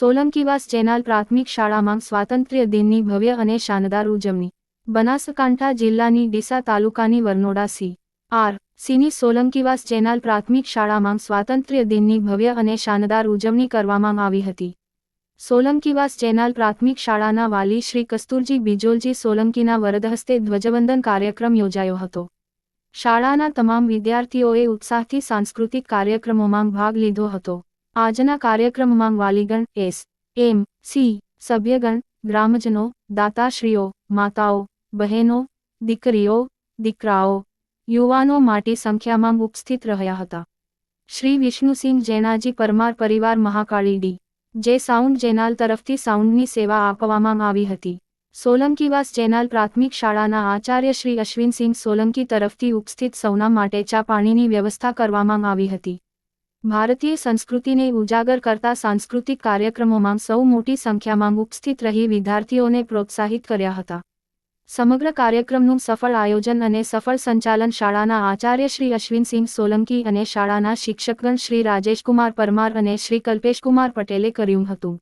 સોલંકીવાસ ચેનાલ પ્રાથમિક શાળામાં સ્વાતંત્ર્ય દિનની ભવ્ય અને શાનદાર ઉજવણી. બનાસકાંઠા જિલ્લાની ડીસા તાલુકાની વરનોડા સી. આર. સીની સોલંકીવાસ ચેનાલ પ્રાથમિક શાળામાં સ્વાતંત્ર્ય દિનની ભવ્ય અને શાનદાર ઉજવણી કરવામાં આવી હતી. સોલંકીવાસ ચેનાલ પ્રાથમિક શાળાના વાલી શ્રી કસ્તુરજી બિજોલજી સોલંકીના વરદહસ્તે ધ્વજવંદન કાર્યક્રમ યોજાયો હતો. શાળાના તમામ વિદ્યાર્થીઓએ ઉત્સાહથી સાંસ્કૃતિક કાર્યક્રમોમાં ભાગ લીધો હતો. આજના કાર્યક્રમમાં વાલીગણ એસ, એમ, સી, સભ્યગણ, ગ્રામજનો, દાતાશ્રીઓ, માતાઓ, બહેનો, દીકરીઓ, દીકરાઓ, યુવાનો માટે સંખ્યામાં ઉપસ્થિત રહ્યા હતા. શ્રી વિષ્ણુસિંહ જૈનાજી પરમાર પરિવાર મહાકાળી ડી, જે સાઉન્ડ જેનાલ તરફથી સાઉન્ડની સેવા આપવામાં આવી હતી. સોલંકીવાસ જેનાલ પ્રાથમિક શાળાના આચાર્ય શ્રી અશ્વિનસિંહ સોલંકી તરફથી ઉપસ્થિત સૌના માટે ચા પાણીની વ્યવસ્થા કરવામાં આવી હતી. ભારતીય સંસ્કૃતિને ઉજાગર કરતા સાંસ્કૃતિક કાર્યક્રમોમાં સૌ મોટી સંખ્યામાં ઉપસ્થિત રહી વિદ્યાર્થીઓને પ્રોત્સાહિત કર્યા હતા. સમગ્ર કાર્યક્રમનું સફળ આયોજન અને સફળ સંચાલન શાળાના આચાર્ય શ્રી અશ્વિનસિંહ સોલંકી અને શાળાના શિક્ષકગણ શ્રી રાજેશકુમાર પરમાર અને શ્રી કલ્પેશકુમાર પટેલે કર્યું હતું.